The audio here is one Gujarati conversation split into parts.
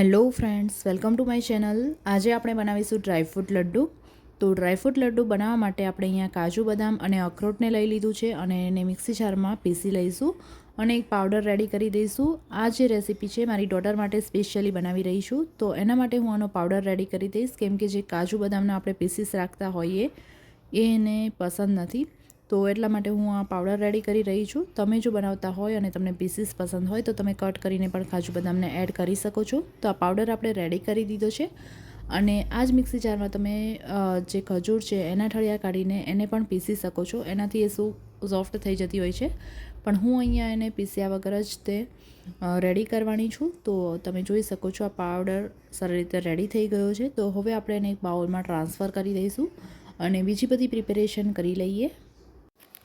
Hello friends welcome to my channel આજે આપણે બનાવીશું ડ્રાયફ્રૂટ લડ્ડુ તો ડ્રાયફ્રૂટ લડ્ડુ બનાવવા માટે આપણે અહીંયા કાજુ બદામ અને અખરોટને લઈ લીધું છે અને એને મિક્સી જારમાં પીસી લઈશું અને એક પાવડર રેડી કરી દઈશું. આ જે રેસીપી છે, મારી ડોટર માટે સ્પેશિયલી બનાવી રહી છું. તો એના માટે હું આનો પાવડર રેડી કરી દઈશ. કેમ કે જે કાજુ બદામના આપણે પીસીસ રાખતા હોઈએ એને પસંદ નથી. તો એટલા માટે હું આ પાવડર રેડી કરી રહી છું. તમે જો બનાવતા હોય અને તમને પીસીસ પસંદ હોય તો તમે કટ કરીને પણ કાજુ બદામને એડ કરી શકો છો. તો આ પાવડર આપણે રેડી કરી દીધો છે. અને આ જ મિક્સી જારમાં તમે જે ખજૂર છે એના ઠળિયા કાઢીને એને પણ પીસી શકો છો. એનાથી એ શું સોફ્ટ થઈ જતી હોય છે. પણ હું અહીંયા એને પીસ્યા વગર જ તે રેડી કરવાની છું. તો તમે જોઈ શકો છો આ પાવડર સરળ રીતે રેડી થઈ ગયો છે. તો હવે આપણે એને એક બાઉલમાં ટ્રાન્સફર કરી દઈશું. અને બીજી બધી પ્રિપેરેશન કરી લઈએ.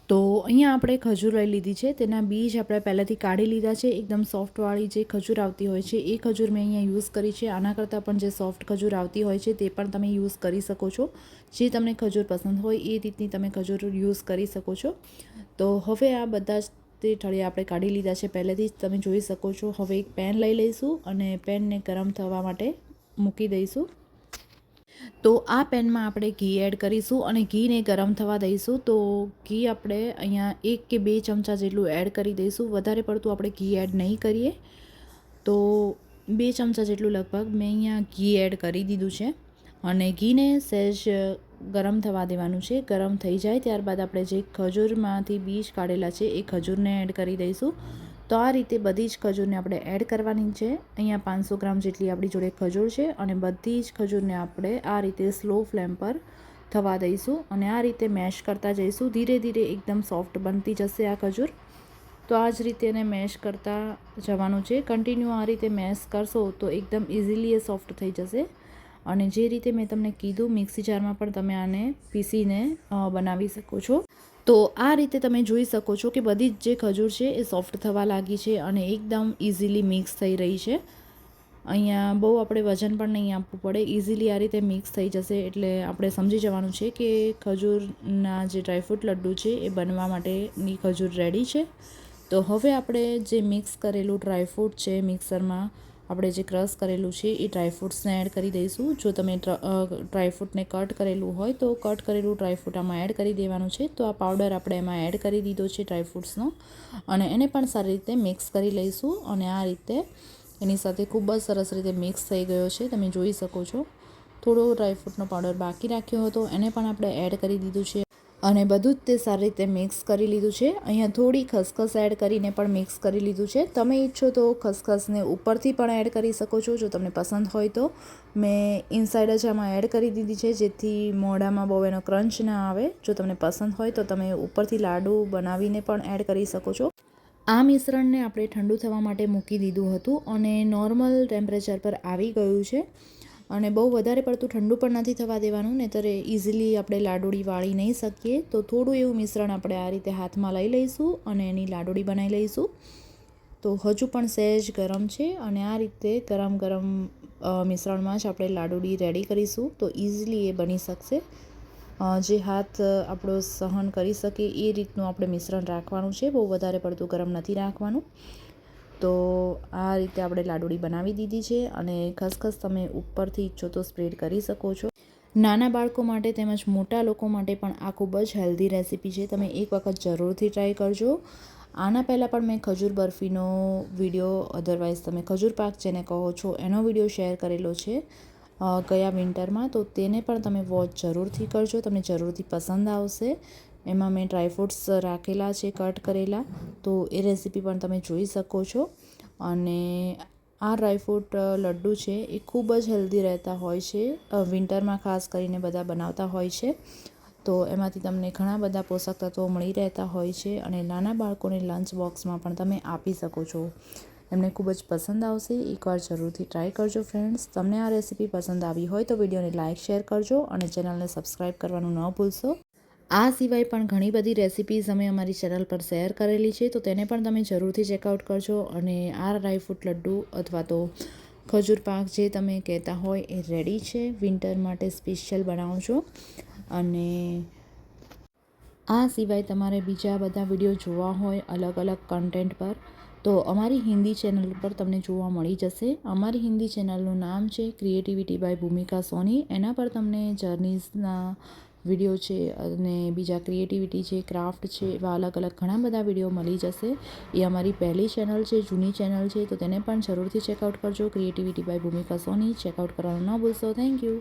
તો અહીંયા આપણે ખજૂર લઈ લીધી છે. તેના બીજ આપણે પહેલાંથી કાઢી લીધા છે. એકદમ સોફ્ટવાળી જે ખજૂર આવતી હોય છે, એ ખજૂર મેં અહીંયા યુઝ કરી છે. આના કરતાં પણ જે સોફ્ટ ખજૂર આવતી હોય છે, તે પણ તમે યુઝ કરી શકો છો. જે તમને ખજૂર પસંદ હોય, એ રીતની તમે ખજૂર યુઝ કરી શકો છો. તો હવે આ બધા જ તે ઠળિયા આપણે કાઢી લીધા છે. પહેલેથી જ તમે જોઈ શકો છો. હવે એક પેન લઈ લઈશું અને પેનને ગરમ થવા માટે મૂકી દઈશું. તો આ પેનમાં આપણે ઘી એડ કરીશું અને ઘીને ગરમ થવા દઈશું. તો ઘી આપણે અહીંયા એક કે બે ચમચા જેટલું એડ કરી દઈશું. વધારે પડતું આપણે ઘી એડ નહીં કરીએ. તો બે ચમચા જેટલું લગભગ મેં અહીંયા ઘી એડ કરી દીધું છે. અને ઘીને સહેજ ગરમ થવા દેવાનું છે. ગરમ થઈ જાય ત્યારબાદ આપણે જે ખજૂરમાંથી બીજ કાઢેલા છે એ ખજૂરને એડ કરી દઈશું. તો આ રીતે બધી જ ખજૂરને આપણે એડ કરવાની છે. અહીંયા પાંચસો ગ્રામ જેટલી આપણી જોડે ખજૂર છે અને બધી જ ખજૂરને આપણે આ રીતે સ્લો ફ્લેમ પર થવા દઈશું અને આ રીતે મેશ કરતા જઈશું. ધીરે ધીરે એકદમ સોફ્ટ બનતી જશે આ ખજૂર. તો આ જ રીતે એને મેશ કરતા જવાનું છે. કન્ટિન્યુ આ રીતે મેશ કરશો તો એકદમ ઇઝીલી એ સોફ્ટ થઈ જશે. અને જે રીતે મેં તમને કીધું, મિક્સી જારમાં પણ તમે આને પીસીને બનાવી શકો છો. તો આ રીતે તમે જોઈ શકો છો કે બધી જ જે ખજૂર છે એ સોફ્ટ થવા લાગી છે અને એકદમ ઇઝીલી મિક્સ થઈ રહી છે. અહીંયા બહુ આપણે વજન પણ નહીં આપવું પડે. ઇઝીલી આ રીતે મિક્સ થઈ જશે એટલે આપણે સમજી જવાનું છે કે ખજૂરના જે ડ્રાયફ્રૂટ લડ્ડુ છે એ બનવા માટેની ખજૂર રેડી છે. તો હવે આપણે જે મિક્સ કરેલું ડ્રાયફ્રૂટ છે મિક્સરમાં આપણે જે ક્રશ કરેલું છે એ ડ્રાયફ્રૂટ્સને એડ કરી દઈશું. જો તમે ડ્રાયફ્રૂટને કટ કરેલું હોય તો કટ કરેલું ડ્રાયફ્રૂટ આમાં એડ કરી દેવાનું છે. તો આ પાવડર આપણે એમાં એડ કરી દીધો છે ડ્રાયફ્રૂટ્સનો અને એને પણ સારી રીતે મિક્સ કરી લઈશું અને આ રીતે એની સાથે ખૂબ જ સરસ રીતે મિક્સ થઈ ગયો છે. તમે જોઈ શકો છો. થોડો ડ્રાયફ્રૂટનો પાવડર બાકી રાખ્યો હતો. એને પણ આપણે એડ કરી દીધું છે. અને બધું જ તે સારી રીતે મિક્સ કરી લીધું છે. અહીંયા થોડી ખસખસ એડ કરીને પણ મિક્સ કરી લીધું છે. તમે ઈચ્છો તો ખસખસને ઉપરથી પણ એડ કરી શકો છો, જો તમને પસંદ હોય તો. મેં ઇનસાઇડ જ આમાં એડ કરી દીધી છે, જેથી મોઢામાં બહુ એનો ક્રંચ ના આવે. જો તમને પસંદ હોય તો તમે ઉપરથી લાડુ બનાવીને પણ એડ કરી શકો છો. આ મિશ્રણને આપણે ઠંડુ થવા માટે મૂકી દીધું હતું અને નોર્મલ ટેમ્પરેચર પર આવી ગયું છે. અને બહુ વધારે પડતું ઠંડુ પણ નથી થવા દેવાનું, નહીંતર ઇઝીલી આપણે લાડુળી વાળી નહીં શકીએ. તો થોડું એવું મિશ્રણ આપણે આ રીતે હાથમાં લઈ લઈશું અને એની લાડુળી બનાવી લઈશું. તો હજુ પણ સહેજ ગરમ છે અને આ રીતે ગરમ ગરમ મિશ્રણમાં જ આપણે લાડુળી રેડી કરીશું તો ઇઝીલી એ બની શકશે. જે હાથ આપણો સહન કરી શકે એ રીતનું આપણે મિશ્રણ રાખવાનું છે. બહુ વધારે પડતું ગરમ નથી રાખવાનું. તો આ રીતે આપણે લાડુળી બનાવી દીધી છે અને ખસખસ તમે ઉપરથી ઈચ્છો તો સ્પ્રેડ કરી શકો છો. નાના બાળકો માટે તેમજ મોટા લોકો માટે પણ આ ખૂબ જ હેલ્ધી રેસીપી છે. તમે એક વખત જરૂરથી ટ્રાય કરજો. આના પહેલાં પણ મેં ખજૂર બરફીનો વીડિયો અધરવાઇઝ તમે ખજૂર પાક જેને કહો છો, એનો વીડિયો શેર કરેલો છે ગયા વિન્ટરમાં. તો તેને પણ તમે વોચ જરૂરથી કરજો. તમને જરૂરથી પસંદ આવશે. એમાં મેં ડ્રાયફ્રૂટ્સ રાખેલા છે, કટ કરેલા. તો એ રેસીપી પણ તમે જોઈ શકો છો. અને આ ડ્રાયફ્રૂટ ફ્રૂટ લડ્ડુ છે, એ ખૂબ જ હેલ્ધી રહેતા હોય છે. વિન્ટરમાં ખાસ કરીને બધા બનાવતા હોય છે. તો એમાંથી તમને ઘણા બધા પોષક તત્વો મળી રહેતા હોય છે અને નાના બાળકોને લંચ બોક્સમાં પણ તમે આપી શકો છો. એમને ખૂબ જ પસંદ આવશે. એકવાર જરૂરથી ટ્રાય કરજો ફ્રેન્ડ્સ. તમને આ રેસીપી પસંદ આવી હોય તો વિડીયોને લાઇક, શેર કરજો અને ચેનલને સબસ્ક્રાઈબ કરવાનું ન ભૂલશો. આ સિવાય પણ ઘણી બધી રેસિપીઝ અમે અમારી ચેનલ પર શેર કરેલી છે, તો તેને પણ તમે જરૂરથી ચેકઆઉટ કરજો. અને આ ડ્રાયફ્રૂટ લડ્ડુ અથવા તો ખજૂર પાક જે તમે કહેતા હોય એ રેડી છે. વિન્ટર માટે સ્પેશિયલ બનાવો છો અને આ સિવાય તમારે બીજા બધા વીડિયો જોવા હોય અલગ અલગ કન્ટેન્ટ પર, તો અમારી હિન્દી ચેનલ પર તમને જોવા મળી જશે. અમારી હિન્દી ચેનલનું નામ છે ક્રિએટિવિટી બાય ભૂમિકા સોની. એના પર તમને જર્નીઝના વીડિયો છે અને બીજા ક્રિએટિવિટી છે ક્રાફ્ટ છે, એવા અલગ અલગ ઘણા બધા વીડિયો મળી જશે. એ અમારી પહેલી ચેનલ છે, જૂની ચેનલ છે, તો તેને પણ જરૂરથી ચેકઆઉટ કરજો. ક્રિએટિવિટી બાય ભૂમિકા સોની ચેકઆઉટ કરવાનું ન ભૂલશો. Thank you